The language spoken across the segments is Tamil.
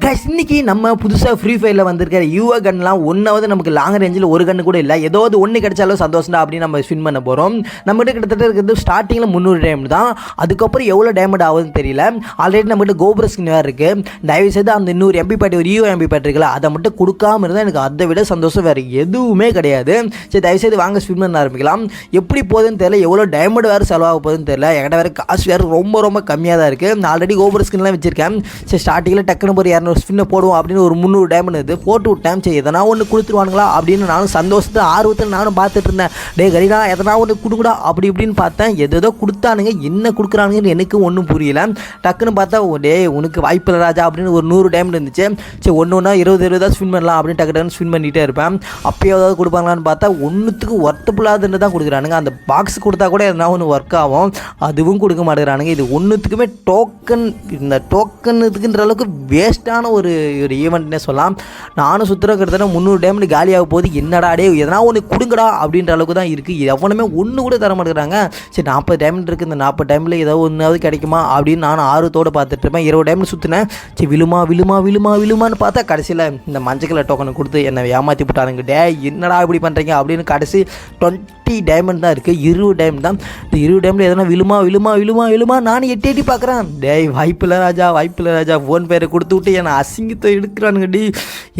கைஸ் இன்னைக்கு நம்ம புதுசாக ஃப்ரீ ஃபயரில் வந்திருக்கிற யூஏ கன்லாம் ஒன்றாவது நமக்கு லாங் ரேஞ்சில் ஒரு கன்று கூட இல்லை. ஏதாவது ஒன்று கிடைச்சாலும் சந்தோஷம் அப்படின்னு நம்ம ஸ்பின் பண்ண போகிறோம் நம்மகிட்ட கிட்டத்தட்ட இருக்கிறது ஸ்டார்டிங்கில் முந்நூறு டைம் தான். அதுக்கப்புறம் எவ்வளோ டைமண்ட் ஆகுதுன்னு தெரியல. ஆல்ரெடி நம்மகிட்ட கோபுர ஸ்கின் வேறு இருக்குது தயவுசெய்து அந்த இன்னொரு எம்பி பாட்டி ஒரு யூ எம்பி பாட்டி இருக்குல்ல அதை மட்டும் கொடுக்காம இருந்தால் எனக்கு அதை விட சந்தோஷம் வேறு எதுவுமே கிடையாது. சரி தயவுசெய்து வாங்க ஸ்பின் பண்ண ஆரம்பிக்கலாம். எப்படி போகுதுன்னு தெரியல. எவ்வளோ டைமண்ட் வேறு செலவாக போகுதுன்னு தெரியல. என்கிட்ட வேறு காசு வேறு ரொம்ப ரொம்ப கம்மியாக தான் இருக்குது நான் ஆல்ரெடி கோபுர ஸ்கின்லாம் வச்சிருக்கேன். சரி ஸ்டார்டிங்கில் டக்குனு ஒரு இரநூறு ஸ்பின்னை போடுவோம் அப்படின்னு ஒரு முந்நூறு டைமண்ட் இது போட்டு விட்டேன் சரி எதனா ஒன்று கொடுத்துருவானுங்களா அப்படின்னு நானும் சந்தோஷத்தை ஆர்வத்தில் நானும் பார்த்துட்டு இருந்தேன். டே கரீனா எதனா ஒன்று கொடுக்குடா அப்படி இப்படின்னு பார்த்தேன். எதோ கொடுத்தானுங்க என்ன கொடுக்குறானுங்கன்னு எனக்கு ஒன்றும் புரியல. டக்குன்னு பார்த்தா ஓ, உனக்கு வாய்ப்பு இல்லை ராஜா அப்படின்னு ஒரு நூறு டைமண்ட் இருந்துச்சு. சரி ஒன்று ஒன்றா இருபது இருபதா ஸ்பின் பண்ணலாம் அப்படின்னு டக்கு டக்குன்னு ஸ்பின் பண்ணிகிட்டே இருப்பேன். அப்போ ஏதாவது கொடுப்பாங்களான்னு பார்த்தா ஒன்றுத்துக்கு ஒர்த்தபுளாதுன்னு தான் கொடுக்குறானுங்க. அந்த பாக்ஸ் கொடுத்தா கூட எதனா ஒன்று ஒர்க் ஆகும். அதுவும் கொடுக்க மாட்டேங்கிறானுங்க. இது ஒன்றுத்துக்குமே டோக்கன் இந்த டோக்கன் இதுக்குன்ற அளவுக்கு வேஸ்ட்டாக வேஸ்ட்டான ஒரு ஒரு ஈவெண்ட்னே சொல்லலாம். நானும் சுற்றுற கிட்டத்தட்ட முந்நூறு டேம்னு காலியாக போகுது. என்னடா டே எதனா ஒன்று கொடுங்கடா அப்படின்ற அளவுக்கு தான் இருக்குது எவனுமே ஒன்று கூட தர மாட்டேங்கிறாங்க. சரி நாற்பது டைமண்ட் இருக்குது இந்த நாற்பது டைமில் ஏதோ ஒன்றாவது கிடைக்குமா அப்படின்னு நானும் ஆர்வத்தோடு பார்த்துட்டு இருப்பேன். இருபது டைமில் சுற்றினேன் சரி விழுமா விழுமா விழுமா விழுமான்னு பார்த்தா கடைசியில் இந்த மஞ்சள் கலர் டோக்கனை கொடுத்து என்னை ஏமாற்றி விட்டானுங்க டே என்னடா இப்படி பண்ணுறீங்க அப்படின்னு கடைசி டுவெண்ட்டி டைமண்ட் தான் இருக்குது இருபது டைம் தான். இந்த இருபது டைமில் எதனா விழுமா விழுமா விழுமா விழுமா நானும் எட்டி எட்டி பார்க்குறேன். டேய் வாய்ப்பில்லை ராஜா வாய்ப்பில்லை ராஜா. ஃபோன் பேரை கொடுத்து விட்டு என்னை அசிங்கத்தை எடுக்கிறானுங்க டி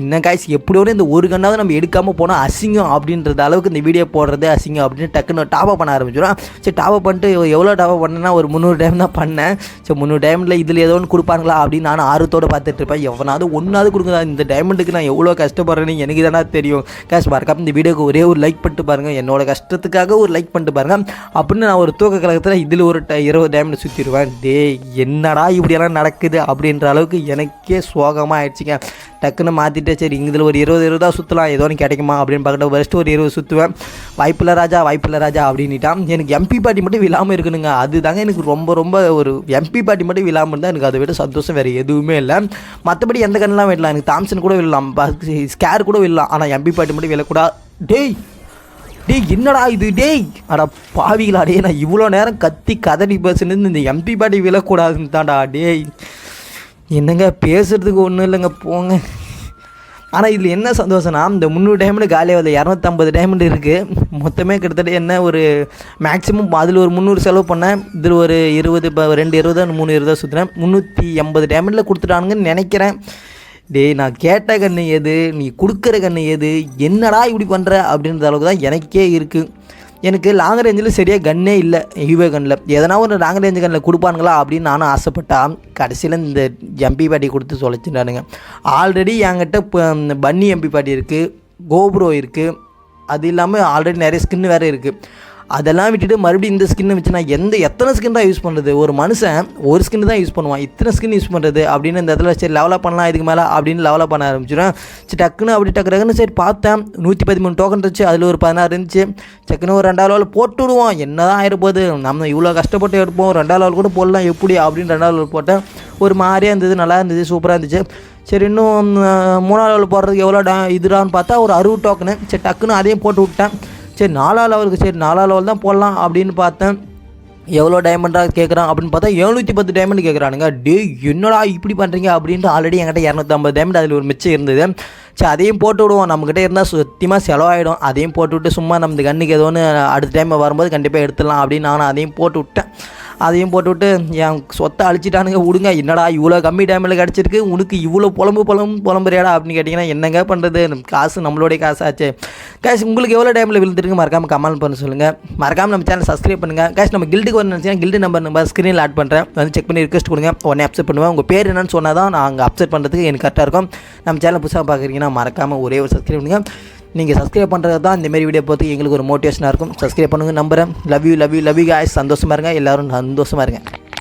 இன்னும் காய்ச்சி எப்படியோட இந்த ஒரு கண்ணாவது நம்ம எடுக்காமல் போனால் அசிங்கம் அப்படின்றது அளவுக்கு இந்த வீடியோ போடுறது அசிங்கம் அப்படின்னு டக்குன்னு டாப்அப் பண்ண ஆரம்பிச்சிடும் சரி டாப் பண்ணிட்டு எவ்வளோ டாப் பண்ணேன்னா ஒரு முந்நூறு டைம் தான் பண்ணேன். சரி முந்நூறு டைமில் இதில் ஏதோ ஒன்று கொடுப்பாங்களா அப்படின்னு நான் ஆர்வத்தோடு பார்த்துட்டு இருப்பேன். எவனாவது ஒன்றாவது கொடுக்குதா இந்த டைமண்டுக்கு நான் எவ்வளோ கஷ்டப்படுறேன்னு எனக்கு தானே தெரியும். கேஷ் மறக்காம இந்த வீடியோக்கு ஒரே ஒரு லைக் பண்ணிட்டு பாருங்கள் என்னோட கஷ்டத்துக்காக ஒரு லைக் பண்ணிட்டு பாருங்கள் அப்படின்னு நான் ஒரு தூக்க கழகத்தில் இதில் ஒரு இருபது டைமில் சுற்றிடுவேன் டேய் என்னடா இப்படியெல்லாம் நடக்குது அப்படின்ற அளவுக்கு எனக்கே சோகமாக ஆயிடுச்சுங்க டக்குன்னு மாற்றிட்டு சரி இதில் ஒரு இருபது இருபதா சுற்றலாம் ஏதோ ஒன்று கிடைக்குமா அப்படின்னு பார்க்கட்டு ஃபஸ்ட்டு ஒரு இருபது சுற்றுவேன் வாய்ப்பில்லை ராஜா வாய்ப்பில்லை ராஜா அப்படின்ட்டான் எனக்கு எம்பி பாட்டி மட்டும் விழாமல் இருக்கணுங்க. அதுதாங்க எனக்கு ரொம்ப ரொம்ப ஒரு எம்பி பாட்டி மட்டும் விழாமல் இருந்தால் எனக்கு அதை விட சந்தோஷம் வேறு எதுவுமே இல்லை. மற்றபடி எந்த கண்ணெலாம் விடலாம்? எனக்கு தாம்சன் கூட விடலாம் ஸ்கேர் கூட விடலாம் ஆனால் எம்பி பாட்டி மட்டும் விழக்கூடாது டேய் டேய் என்னடா இது? டேய் அடா பாவிகளா டேய் நான் இவ்வளோ நேரம் கத்தி கதறி பேசுனது இந்த எம்பி பாட்டி விழக்கூடாதுன்னு தான்டா. டேய் என்னங்க பேசுகிறதுக்கு ஒன்றும் இல்லைங்க போங்க. ஆனால் இதில் என்ன சந்தோஷம்னா இந்த முந்நூறு டைமண்ட் காலியாகுது இரநூத்தம்பது டைமண்ட் இருக்குது மொத்தமே கிட்டத்தட்ட என்ன ஒரு மேக்ஸிமம் அதில் ஒரு முந்நூறு செலவு பண்ணேன் இதில் ஒரு இருபது இப்போ ரெண்டு இருபதா மூணு இருபதா சுற்றுனேன் முந்நூற்றி எண்பது டைமண்டில் கொடுத்துட்டானுங்கன்னு நினைக்கிறேன். டேய் நான் கேட்ட கண்ணு எது? நீ கொடுக்குற கண்ணு எது? என்னடா இப்படி பண்ணுற அப்படின்ற அளவுக்கு தான் எனக்கே இருக்குது எனக்கு லாங் ரேஞ்சில் சரியாக கன்னே இல்லை. யூவே கன்னில் எதனா ஒரு லாங் ரேஞ்சு கன்னில் கொடுப்பானுங்களா அப்படின்னு நானும் ஆசைப்பட்டான் கடைசியில் இந்த எம்பி பாட்டி கொடுத்து சொல்லிச்சுட்டானுங்க ஆல்ரெடி என்கிட்ட இப்போ இந்த பன்னி எம்பி பாட்டி இருக்குது கோப்ரோ இருக்குது அது இல்லாமல் ஆல்ரெடி நிறைய ஸ்கின் வேறு இருக்குது அதெல்லாம் விட்டுட்டு மறுபடியும் இந்த ஸ்கின்னை வச்சு நான் எந்த எத்தனை ஸ்கின் தான் யூஸ் பண்ணுறது ஒரு மனுஷன் ஒரு ஸ்கின் தான் யூஸ் பண்ணுவான். இத்தனை ஸ்கின் யூஸ் பண்ணுறது அப்படின்னு இந்த இடத்துல சரி லெவலப் பண்ணலாம் இதுக்கு மேலே அப்படின்னு லெவலப் பண்ண ஆரம்பிச்சிடும் சரி டக்குன்னு அப்படி டக்கு டக்குன்னு சரி பார்த்தேன். நூற்றி பதிமூணு டோக்கன் இருந்துச்சு. அதில் ஒரு பதினாறு இருந்துச்சு. டக்குன்னு ஒரு ரெண்டாவது லெவல் போட்டு விடுவோம் என்ன தான் ஆயிரப்போகுது நம்ம இவ்வளோ கஷ்டப்பட்டு எடுப்போம் ரெண்டாவது லெவல் கூட போடலாம். எப்படி? அப்படின்னு ரெண்டாவது லெவல் போட்டேன். ஒரு மாதிரியாக இருந்தது நல்லா இருந்தது சூப்பராக இருந்துச்சு. சரி இன்னும் மூணாவது லெவல் போடுறதுக்கு எவ்வளோ டா இதுடான்னு பார்த்தா ஒரு அறுபது டோக்கனு சரி டக்குன்னு அதையும் போட்டு விட்டேன் சரி நாலா லெவலுக்கு சரி நாலா லெவல் தான் போடலாம் அப்படின்னு பார்த்தேன். எவ்வளோ டைமண்டாக கேட்குறான் அப்படின்னு பார்த்தா எழுநூற்றி பத்து டைமண்ட் கேட்குறானுங்க டே என்னடா இப்படி பண்ணுறீங்க அப்படின்ட்டு ஆல்ரெடி என்கிட்ட இரநூத்தம்பது டைமண்ட் அதில் ஒரு மிச்சம் இருந்தது. சரி அதையும் போட்டு விடுவோம். நம்மக்கிட்ட இருந்தால் சுத்தமாக செலவாயிடும். அதையும் போட்டு விட்டு சும்மா நம்ம கண்ணுக்கு ஏதோ ஒன்று அடுத்த டைம் வரும்போது கண்டிப்பாக எடுத்துடலாம் அப்படின்னு நானும் அதையும் போட்டு விட்டேன். அதையும் போட்டுவிட்டு என் சொத்தை அழிச்சிட்டானுங்க விடுங்க. என்னடா இவ்வளோ கம்மி டைமில் கிடச்சிருக்கு? உனக்கு இவ்வளோ புலம்பு புலம்பு புலம்புறியாடா அப்படின்னு கேட்டிங்கன்னா என்னங்க பண்ணுறது காசு நம்மளுடைய காசாச்சு. கேஷ் உங்களுக்கு எவ்வளோ டைமில் விழுந்துருக்கு மறக்காமல் கமெண்ட் பண்ண சொல்லுங்கள் மறக்காமல் நம்ம சேனல் சப்ஸ்கிரைப் பண்ணுங்கள் கேஷ் நம்ம கில்டுக்கு வரணும் நினச்சிங்கன்னா கில்டு நம்பர் நம்ம ஸ்க்ரீனில் ஆட் பண்ணுறேன் வந்து செக் பண்ணி ரிக்வஸ்ட் கொடுங்க. உடனே அப்செட் பண்ணுவேன். உங்கள் பேர் என்னன்னு சொன்னால் தான் நான் அங்கே அப்செட் பண்ணுறதுக்கு எனக்கு கரெக்டாக இருக்கும். நம்ம சேனல் புதுசாக பார்க்குறீங்கன்னா மறக்காமல் ஒரே ஒரு சப்ஸ்கிரைப் பண்ணுங்கள் நீங்கள் சப்ஸ்கிரைப் பண்ணுறது தான் இந்தமாரி வீடியோ பார்த்து எங்களுக்கு ஒரு மோட்டிவேஷனாக இருக்கும். சப்ஸ்கிரைப் பண்ணுங்கள் நம்புறேன். Love you love you love you guys சந்தோஷமாக இருங்க. எல்லோரும் சந்தோஷமாக இருங்க.